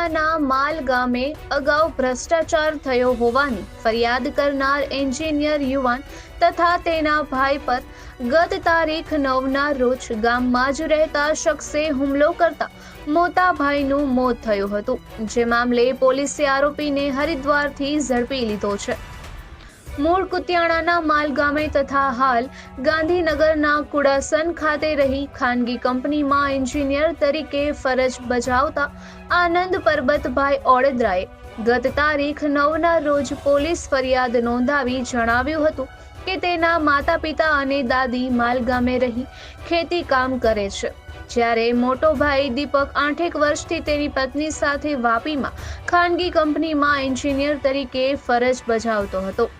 કુતિયાણાના માલ ગામે અગાઉ ભ્રષ્ટાચાર થયો હોવાની ફરિયાદ કરનાર એન્જિનિયર યુવાન તથા તેના ભાઈ પર ગત તારીખ નવના રોજ ગામમાં જ રહેતા શખ્સે હુમલો કરતા મોટા ભાઈનું મોત થયું હતું. જે મામલે પોલીસે આરોપીને હરિદ્વારથી ઝડપી લીધો છે. મૂળ કુતિયાણાના માલ ગામે તથા હાલ ગાંધીનગરના કુડાસન ખાતે રહી ખાનગી કંપનીમાં એન્જિનિયર તરીકે ફરજ બજાવતા આનંદ પરબતભાઈ ઓડેદરાએ ગત તારીખ નવના રોજ પોલીસ ફરિયાદ નોંધાવી જણાવ્યું હતું કે તેના માતા પિતા અને દાદી માલ ગામે રહી ખેતી કામ કરે છે. જ્યારે મોટો ભાઈ દીપક આઠેક વર્ષથી તેની પત્ની સાથે વાપીમાં ખાનગી કંપનીમાં એન્જિનિયર તરીકે ફરજ બજાવતો હતો.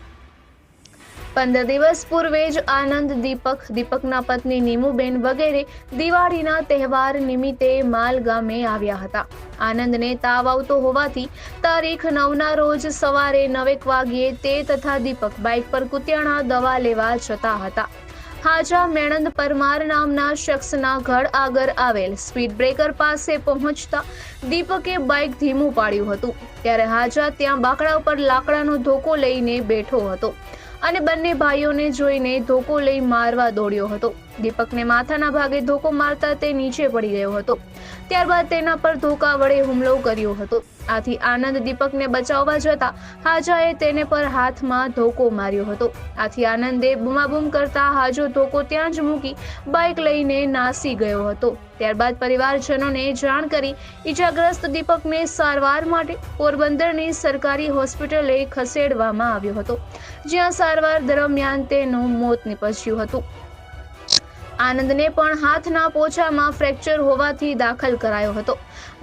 પંદર દિવસ પૂર્વે જ આનંદ દીપક, દીપકના પત્ની નીમુબેન વગેરે દિવાળીના તહેવાર નિમિત્તે માલ ગામે આવ્યા હતા. આનંદને તાવ આવતો હોવાથી તારીખ નવના રોજ સવારે નવેક વાગ્યે તે તથા દીપક બાઇક પર કુતિયાણા દવા લેવા જતા હતા. હાજા મેણંદ પરમાર નામના શખ્સના ઘર આગળ આવેલ સ્પીડ બ્રેકર પાસે પહોંચતા દીપકે બાઇક ધીમું પાડ્યું હતું. ત્યારે હાજા ત્યાં બાકડા ઉપર લાકડાનો ધોકો લઈને બેઠો હતો. અને બંને ભાઈઓને જોઈને ધોકો લઈ મારવા દોડ્યો હતો. દીપકને માથાના ભાગે ધોકો મારતા તે નીચે પડી ગયો હતો. ત્યારબાદ તેના પર ધોકા વડે હુમલો કર્યો હતો. આથી આનંદ દીપકને બચાવવા જતા હાજાએ તેને પર હાથમાં ધોકો માર્યો હતો. આથી આનંદે બૂમાબૂમ કરતા હાજો ધોકો ત્યાં જ મૂકી બાઇક લઈને નાસી ગયો હતો. ત્યારબાદ પરિવારજનોને જાણ કરી ઈજાગ્રસ્ત દીપકને સારવાર માટે પોરબંદરની સરકારી હોસ્પિટલે ખસેડવામાં આવ્યો હતો, જ્યાં સારવાર દરમિયાન તેનું મોત નીપજ્યું હતું. આનંદને પણ હાથના પોછામાં ફ્રેક્ચર હોવાથી દાખલ કરાયો હતો.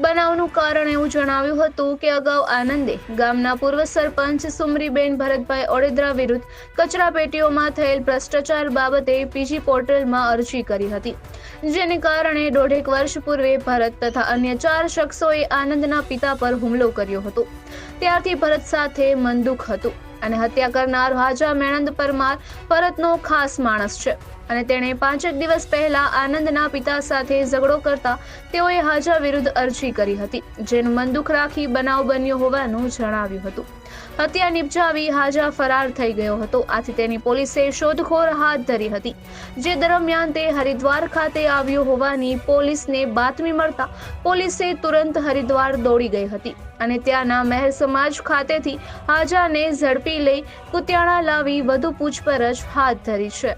બનાવનું કારણ એવું જણાવ્યું હતું કે અગાઉ આનંદે ગામના પૂર્વ સરપંચ સુમરીબેન ભરતભાઈ ઓડેદરા વિરુદ્ધ કચરાપેટીઓમાં થયેલ ભ્રષ્ટાચાર બાબતે પીજી પોર્ટલમાં અરજી કરી હતી. જેને કારણે દોઢેક વર્ષ પૂર્વે ભરત તથા અન્ય ચાર શખ્સોએ આનંદના પિતા પર હુમલો કર્યો હતો. ત્યારથી ભરત સાથે મનદુખ હતું અને હત્યા કરનાર હાજા મેણંદ પરમાર ભરતનો ખાસ માણસ છે. અને તેણે પાંચેક દિવસ પહેલા આનંદના પિતા સાથે ઝઘડો કરતા તેઓએ હાજા વિરુદ્ધ અરજી કરી હતી, જેનું મનદુખ રાખી બનાવ બન્યો હોવાનું જણાવ્યું હતું. હત્યા નિપજાવી હાજા ફરાર થઈ ગયો હતો. આથી તેની પોલીસે શોધખોળ હાથ ધરી હતી, જે દરમિયાન તે હરિદ્વાર ખાતે આવ્યો હોવાની પોલીસને બાતમી મળતા પોલીસે તુરંત હરિદ્વાર દોડી ગઈ હતી અને ત્યાંના મહેર સમાજ ખાતેથી હાજાને ઝડપી લઈ કુતિયાણા લાવી વધુ પૂછપરછ હાથ ધરી છે.